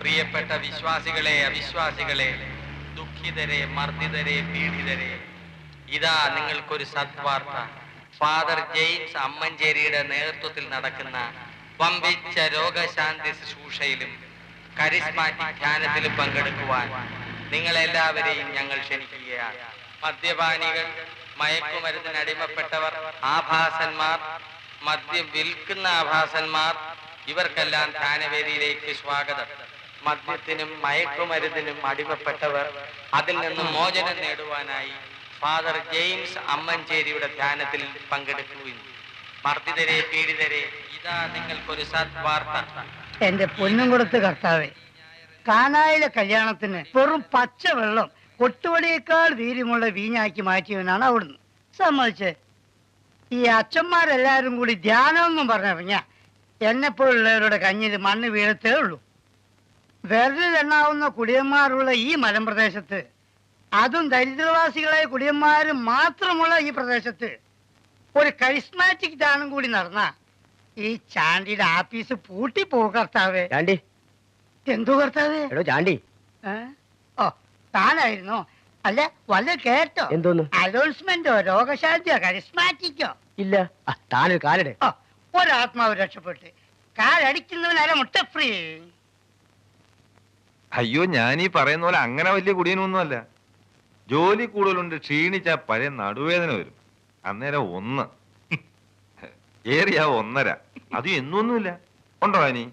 പ്രിയപ്പെട്ട വിശ്വാസികളെ അവിശ്വാസികളെ ദുഃഖിതരെ മർദ്ദിതരെ പീഡിതരെ ഇതാ നിങ്ങൾക്കൊരു സദ്വാർത്ത. ഫാദർ ജെയിംസ് അമ്മഞ്ചേരിയുടെ നേതൃത്വത്തിൽ നടക്കുന്ന വമ്പിച്ച രോഗശാന്തി ശുശ്രൂഷയിലും കരിസ്മാറ്റിക് ധ്യാനത്തിലും പങ്കെടുക്കുവാൻ നിങ്ങളെല്ലാവരെയും ഞങ്ങൾ ക്ഷണിക്കുകയാണ്. മദ്യപാനികൾ മയക്കുമരുന്നിന് അടിമപ്പെട്ടവർ ആഭാസന്മാർ മദ്യം വിൽക്കുന്ന ആഭാസന്മാർ ഇവർക്കെല്ലാം ധ്യാനവേദിയിലേക്ക് സ്വാഗതം. മദ്യത്തിനും മയക്കുമരുന്നിനും അടിമപ്പെട്ടവർ അതിൽ നിന്ന് മോചനം നേടുവാനായി ഫാദർ ജെയിംസ് അമ്മഞ്ചേരിയുടെ ധ്യാനത്തിൽ പങ്കെടുക്കുകയും. മർദ്ദിതരെ പീഡിതരെ ഇതാ നിങ്ങൾക്കൊരു സദ്വാർത്ത. എന്റെ പൊന്നും കൊടുത്ത് കർത്താവേ കാനായിലെ കല്യാണത്തിന് വെറും പച്ച വെള്ളം കൊട്ടുവടിയേക്കാൾ വീര്യമുള്ള വീഞ്ഞാക്കി മാറ്റിയവനാണ് അവിടുന്ന്. സമ്മതിച്ചേ. ഈ അച്ഛന്മാരെല്ലാരും കൂടി ധ്യാനം എന്നും പറഞ്ഞിറങ്ങിയ എന്നെപ്പോലുള്ളവരുടെ കഞ്ഞിൽ മണ്ണ് വീഴത്തേ ഉള്ളൂ. വിരലിലെണ്ണാവുന്ന കുടിയന്മാരുള്ള ഈ മലമ്പ്രദേശത്ത്. അതും ദരിദ്രവാസികളായ കുടിയന്മാർ മാത്രമുള്ള ഈ പ്രദേശത്ത്. ഒരു കരിസ്മാറ്റിക് ദാനം കൂടി നടന്ന ഈ ചാണ്ടിയുടെ ആഫീസ് പൂട്ടി പോകും കർത്താവേ. ചാണ്ടി. എന്തോ കർത്താവേ? എടോ ചാണ്ടി. ഏ? ഓ താനായിരുന്നോ. അല്ല വല്ല കേട്ടോ? എന്തോന്ന്? അനൗൺസ്മെന്റോ രോഗശാന്തിയോ കരിസ്മാറ്റിക്കോ? ഇല്ല. ആ, താനൊരു കാലടെ. ഓ ഒരാത്മാവ് രക്ഷപ്പെട്ട്. കാലടിക്കുന്നവനല്ല മുട്ട ഫ്രീ. അയ്യോ ഞാൻ ഈ പറയുന്ന പോലെ അങ്ങനെ വലിയ കുടിയനൊന്നുമല്ല. ജോലി കൂടുതലുണ്ട് ക്ഷീണിച്ച പഴയ നടുവേദന വരും. അന്നേരം ഒന്ന്. ഏറിയ ഒന്നര. അത് എന്നൊന്നുമില്ല ഉണ്ടോ ആനി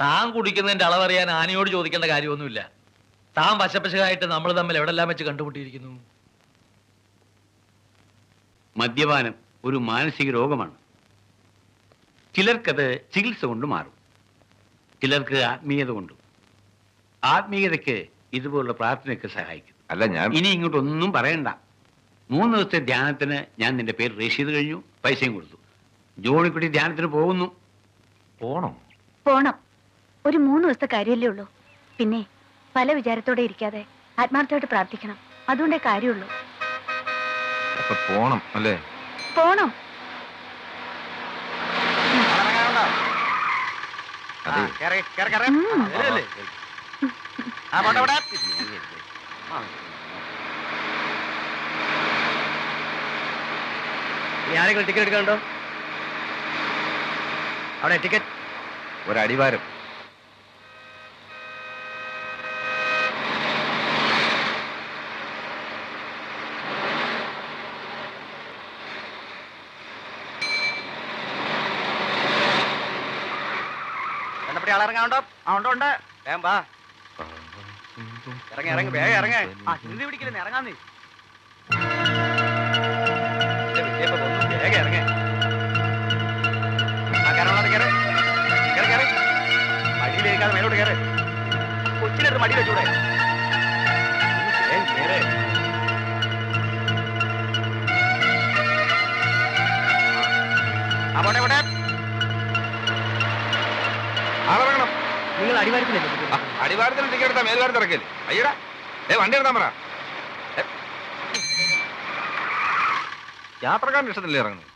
താൻ കുടിക്കുന്നതിന്റെ അളവറിയാൻ ആനയോട് ചോദിക്കേണ്ട കാര്യമൊന്നുമില്ല. താൻ വശപ്പശകായിട്ട് നമ്മൾ തമ്മിൽ എവിടെല്ലാം വെച്ച് കണ്ടുമുട്ടിയിരിക്കുന്നു? മദ്യപാനം ഒരു മാനസിക രോഗമാണ്. ചിലർക്കത് ചികിത്സ കൊണ്ട് മാറും. ചിലർക്ക് ആത്മീയത കൊണ്ട്. ആത്മീയതയ്ക്ക് ഇതുപോലുള്ള പ്രാർത്ഥനയൊക്കെ സഹായിക്കും. അല്ല ഞാൻ ഇനി ഇങ്ങോട്ടൊന്നും പറയണ്ട. മൂന്ന് ദിവസത്തെ ധ്യാനത്തിന് ഞാൻ നിന്റെ പേര് രജിസ്റ്റർ ചെയ്ത് കഴിഞ്ഞു പൈസയും കൊടുത്തു. ജോണിക്കുട്ടി ധ്യാനത്തിന് പോകുന്നു. പോണം. പോണം. ഒരു മൂന്ന് ദിവസത്തെ കാര്യമല്ലേ ഉള്ളൂ. പിന്നെ പല വിചാരത്തോടെ ഇരിക്കാതെ ആത്മാർത്ഥമായിട്ട് പ്രാർത്ഥിക്കണം. അതുകൊണ്ടേ കാര്യമുള്ളൂ. അപ്പൊ പോണം അല്ലേ? പോണം അതെ ഉം. ഇനി ആരെങ്കിലും ടിക്കറ്റ് എടുക്കണ്ടോ അവിടെ ടിക്കറ്റ് ഒരടിവാരം. കണ്ടപ്പടി ആളിറങ്ങാണ്ടോ ഉണ്ട് വേഗം വാ. ഇറങ്ങി ഇറങ്ങി വേഗം ഇറങ്ങി. ആ ഹിന്ദി പിടിക്കില്ലെന്ന് ഇറങ്ങാന്നേ. വേഗം ഇറങ്ങി. ആ കയറാനുള്ളത് കയറ് കയറി. കയറി മടിയിലേക്കാതെ മേലോട്ട് കയറ്. കൊച്ചിനെടുത്ത് മടി വെച്ചൂടെ? വേഗം കേറ്. ആ. നിങ്ങൾ അടിവാരത്തിലല്ലേ അടിവാരത്തിന് ടിക്കറ്റ് എടുത്താ മേൽവാരത്ത് ഇറക്കൽ അയ്യടാ. ഏ വണ്ടി എടുത്താൻ പറ. ഏ. ഇഷ്ടത്തിലേ ഇഷ്ടത്തിലല്ലേ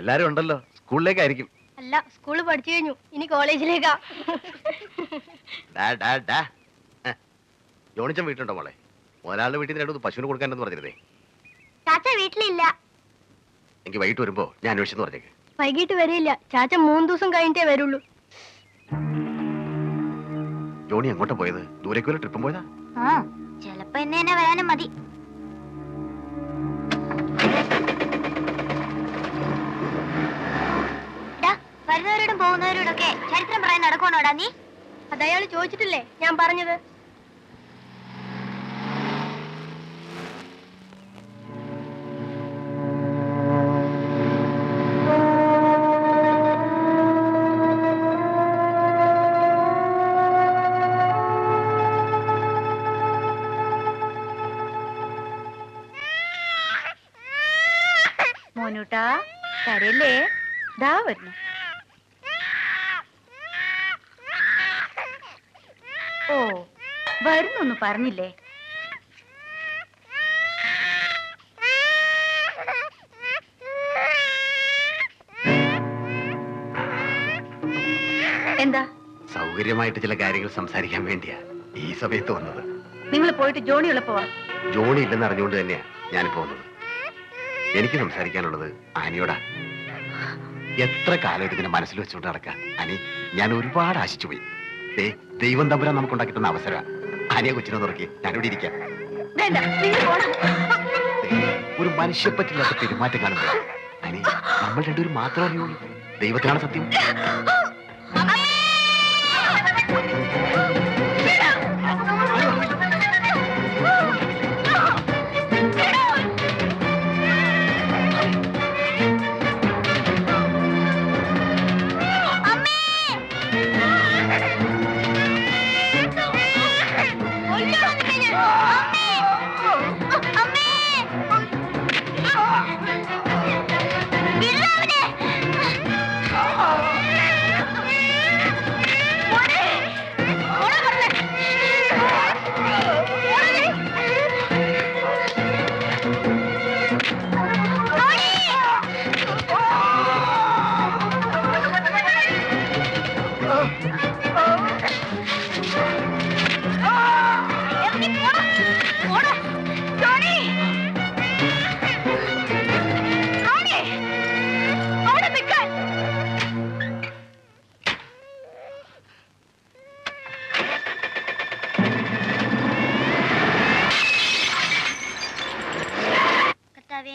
എല്ലാരും ഉണ്ടല്ലോ. സ്കൂളിലേക്കായിരിക്കും. അല്ല സ്കൂളിൽ പഠിച്ചു കഴിഞ്ഞു. ഇനി കോളേജിലേക്കാ. ഡാ, ഡാ, ഡാ. ജോണിച്ചൻ വീട്ടിലുണ്ടോ മോളെ? മുതലാളുടെ വീട്ടിൽ നിന്ന് രണ്ടു പശുവിന് കൊടുക്കാനെന്ന് പറഞ്ഞിരുന്നേ. ചാച്ച വീട്ടിലില്ല. എനിക്ക് വൈകിട്ട് വരുമ്പോ ഞാൻ അന്വേഷിച്ചെന്ന് പറഞ്ഞേക്ക്. വൈകിട്ട് വരില്ല. ചാച്ച മൂന്ന് ദിവസം കഴിഞ്ഞിട്ടേ വരുള്ളൂ. ജോണി എങ്ങോട്ടാ പോയത്? ദൂരേക്ക് വല്ല ട്രിപ്പും പോയതാ? ആ ചെലപ്പോ എന്നെ വരാനും മതി. പോകുന്നവരോടൊക്കെ ചരിത്രം പറയാൻ നടക്കുവാണോടാ നീ? അതയാൾ ചോദിച്ചിട്ടില്ലേ? ഞാൻ പറഞ്ഞത്. മോനൂട്ടാ ദാ വരുന്നു ഓ വരുന്നൊന്ന് പറഞ്ഞില്ലേ? എന്താ? സൗകര്യമായിട്ട് ചില കാര്യങ്ങൾ സംസാരിക്കാൻ വേണ്ടിയാ ഈ സമയത്ത് വന്നത്. നിങ്ങൾ പോയിട്ട് ജോണി എളുപ്പമാ ജോണി ഇല്ലെന്ന് അറിഞ്ഞുകൊണ്ട് തന്നെയാ ഞാൻ വന്നത്. എനിക്ക് സംസാരിക്കാനുള്ളത് ആനിയോടാ. എത്ര കാലമായിട്ട് ഇതിനെ മനസ്സിൽ വെച്ചുകൊണ്ട് നടക്കാം? അനി ഞാൻ ഒരുപാട് ആശിച്ചു പോയി ദേ, ദൈവം തമ്പുരാൻ നമുക്ക് ഉണ്ടാക്കി തന്ന അവസരം ആനിയെ കൊച്ചിനെ തുറക്കി ഞാനിവിടെ ഇരിക്കാം. വേണ്ട നിങ്ങൾ പോണം. ഒരു മനുഷ്യപ്പറ്റില്ലാത്ത പെരുമാറ്റം കാണുമ്പോൾ. അനി നമ്മൾ രണ്ടുപേരും മാത്രമേ അറിയുള്ളൂ. ദൈവത്തിനാണ് സത്യം.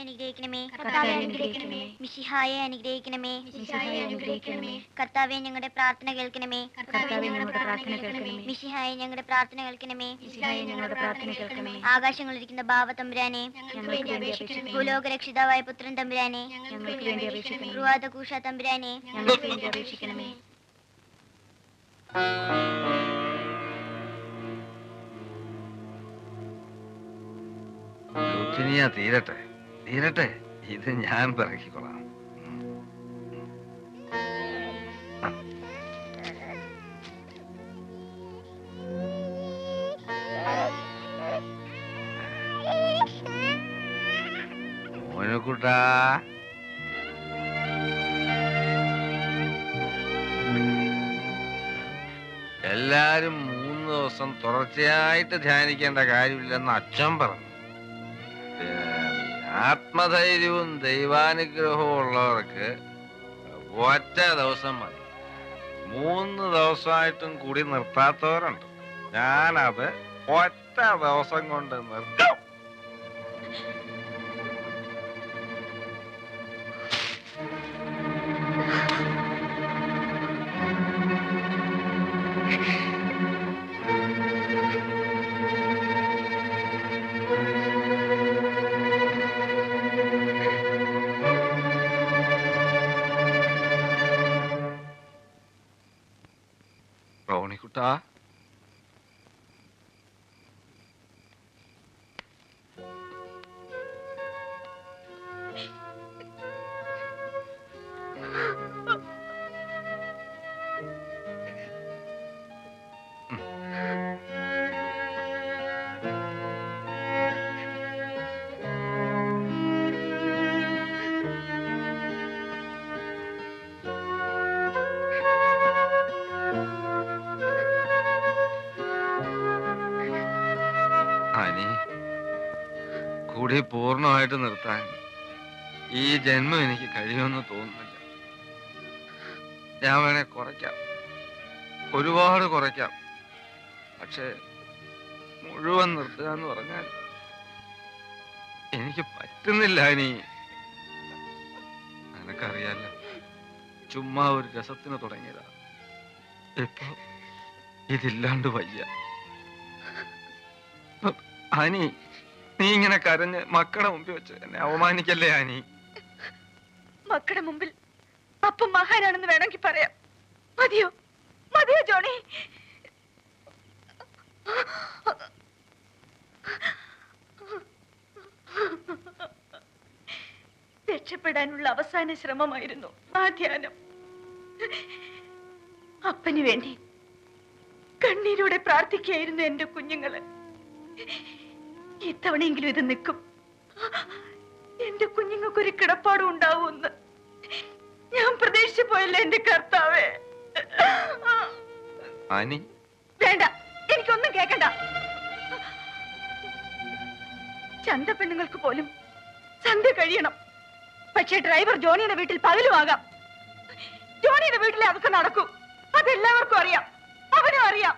അനുഗ്രഹിക്കണമേ കർത്താവേ, അനുഗ്രഹിക്കണമേ. മിശിഹായെ അനുഗ്രഹിക്കണമേ മിശിഹായെ അനുഗ്രഹിക്കണമേ. കർത്താവെ ഞങ്ങളുടെ പ്രാർത്ഥന കേൾക്കണമേ കർത്താവേ, ഞങ്ങളുടെ പ്രാർത്ഥന കേൾക്കണമേ. മിശിഹായെ ഞങ്ങളുടെ പ്രാർത്ഥന കേൾക്കണമേ മിശിഹായെ ഞങ്ങളുടെ പ്രാർത്ഥന കേൾക്കണമേ. ആകാശങ്ങളിരിക്കുന്ന ഭാവ തമ്പുരാനെ ഞങ്ങൾക്ക് വേണ്ടി അപേക്ഷിക്കണമേ. ഭൂലോക രക്ഷിതാവായ പുത്രൻ തമ്പുരാനെ ഞങ്ങൾക്ക് വേണ്ടി അപേക്ഷിക്കണമേ. റുവാദകൂഷ തമ്പുരാനെ ഞങ്ങൾക്ക് വേണ്ടി അപേക്ഷിക്കണമേ ലുത്തിനിയ തീരട്ടെ തീരട്ടെ ഇത് ഞാൻ പിറക്കിക്കൊള്ളാം. എല്ലാരും മൂന്ന് ദിവസം തുടർച്ചയായിട്ട് ധ്യാനിക്കേണ്ട കാര്യമില്ലെന്ന് അച്ഛൻ പറഞ്ഞു. ആത്മധൈര്യവും ദൈവാനുഗ്രഹവും ഉള്ളവർക്ക് ഒറ്റ ദിവസം മതി. മൂന്ന് ദിവസമായിട്ടും കൂടി നിർത്താത്തവരുണ്ട്. ഞാനത് ഒറ്റ ദിവസം കൊണ്ട് നിർത്തും. tá? കൂടി പൂർണമായിട്ട് നിർത്താൻ ഈ ജന്മം എനിക്ക് കഴിയുമെന്ന് തോന്നുന്നില്ല. ഞാൻ വേണേ കുറയ്ക്കാം. ഒരുപാട് കുറയ്ക്കാം. പക്ഷേ മുഴുവൻ നിർത്തുക എന്ന് പറഞ്ഞാൽ എനിക്ക് പറ്റുന്നില്ല ഇനി. നിനക്കറിയാല്ല ചുമ്മാ ഒരു രസത്തിന് തുടങ്ങിയതാ. ഇപ്പൊ ഇതില്ലാണ്ട് വയ്യ. ആനി നീ ഇങ്ങനെ കരഞ്ഞ് മക്കളുടെ മുമ്പിൽ വെച്ച് എന്നെ അവമാനിക്കല്ലേ ആനി? മക്കളുടെ മുമ്പിൽ അപ്പം മഹാനാണെന്ന് വേണമെങ്കിൽ പറയാം. മതിയോ? മതിയോ ജോണി? രക്ഷപ്പെടാനുള്ള അവസാന ശ്രമമായിരുന്നു ആ ധ്യാനം. അപ്പന് വേണ്ടി കണ്ണീരോടെ പ്രാർത്ഥിക്കുകയായിരുന്നു എന്റെ കുഞ്ഞുങ്ങൾ. ഇത്തവണയെങ്കിലും ഇത് നിൽക്കും. എന്റെ കുഞ്ഞുങ്ങൾക്കൊരു കിടപ്പാടും ഉണ്ടാവുമെന്ന് ഞാൻ പ്രതീക്ഷിച്ചു പോയല്ലേ എന്റെ കർത്താവേ. വേണ്ട എനിക്കൊന്നും കേക്കണ്ട. ചന്ത പെണ്ണുങ്ങൾക്ക് പോലും സന്ധ്യ കഴിയണം. പക്ഷേ ഡ്രൈവർ ജോണിയുടെ വീട്ടിൽ പകലുമാകാം. ജോണിയുടെ വീട്ടിലെ അതൊക്കെ നടക്കൂ. അതെല്ലാവർക്കും അറിയാം. അവനും അറിയാം.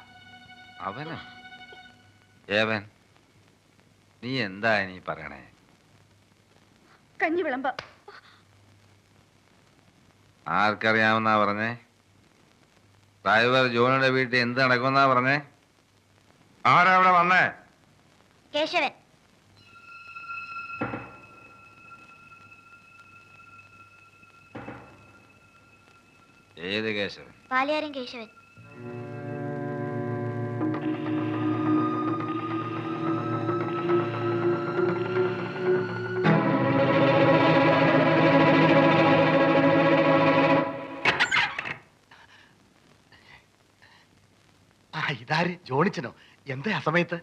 അവനാ? ഏവൻ? നീ എന്താ നീ പറയണേ? കഞ്ഞി വിളമ്പ ആർക്കറിയാമെന്നാ പറഞ്ഞേ? ഡ്രൈവർ ജോണിയുടെ വീട്ടിൽ എന്ത് നടക്കുമെന്നാ പറഞ്ഞേ? ആരാ അവിടെ വന്നേ? കേശവൻ. ഏത് കേശവൻ? പാലിയാരൻ കേശവൻ. ആ ഇതാര്? ജോണിച്ചനോ? എന്താ ആ സമയത്ത്?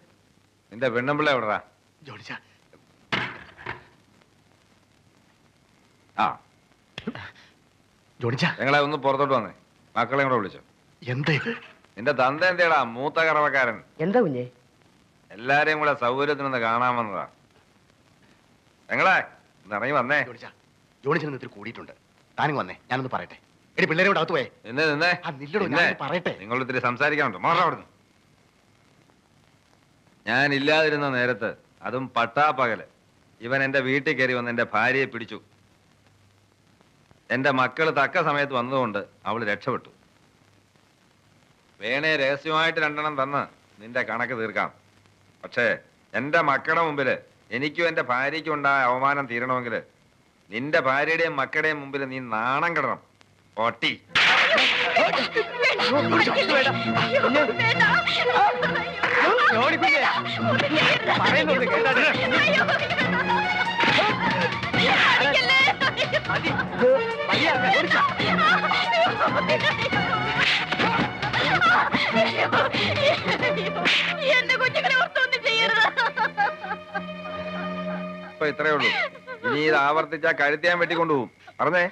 നിന്റെ പെണ്ണമ്പിള്ള എവിടാ ജോണിച്ച. ആ. ജോണിച്ച. ഞങ്ങളെ ഒന്ന് പുറത്തോട്ട് വന്നേ. മക്കളെ കൂടെ വിളിച്ചോ. എന്താ ഇത്? നിന്റെ തന്ത എന്തേടാ? മൂത്ത കറവക്കാരൻ. എന്താ കുഞ്ഞേ? എല്ലാരെയും കൂടെ സൗകര്യത്തിനൊന്ന് കാണാൻ വന്നതാ. ഞങ്ങളെ ഇറങ്ങി വന്നേ. ജോണിച്ച ജോണിച്ചൻ ഇത്തിരി കൂടിയിട്ടുണ്ട്. താനും വന്നേ. ഞാനൊന്ന് പറയട്ടെ. എടി പിള്ളേരെ അകത്ത് പോയേ. നിന്നെ നിന്നെ ആ നില്ലടോ നിന്നെ. ഞാൻ പറയട്ടെ. നിങ്ങൾ ഇത്തിരി സംസാരിക്കാനുണ്ട്. മാറാ അവിടുന്ന് ഞാൻ ഇല്ലാതിരുന്ന നേരത്ത് അതും പട്ടാപ്പകൽ ഇവൻ എന്റെ വീട്ടിൽ കയറി വന്ന് എന്റെ ഭാര്യയെ പിടിച്ചു. എന്റെ മക്കൾ തക്ക സമയത്ത് വന്നതുകൊണ്ട് അവൾ രക്ഷപ്പെട്ടു. വേണേ രഹസ്യമായിട്ട് രണ്ടെണ്ണം തന്ന് നിന്റെ കണക്ക് തീർക്കാം. പക്ഷേ എന്റെ മക്കളുടെ മുമ്പിൽ എനിക്കും എന്റെ ഭാര്യയ്ക്കും ഉണ്ടായ അവമാനം തീരണമെങ്കിൽ നിന്റെ ഭാര്യയുടെയും മക്കളുടെയും മുമ്പിൽ നീ നാണം കിടണം. ഒട്ടി എന്റെ കുഞ്ഞുങ്ങളെ ഓർത്തൊന്നും ചെയ്യരുത്. ഇപ്പൊ ഇത്രയേ ഉള്ളൂ. ഇനി ഇത് ആവർത്തിച്ചാ കഴുത്തിയാൻ വെട്ടിക്കൊണ്ടുപോകും. പറഞ്ഞേ?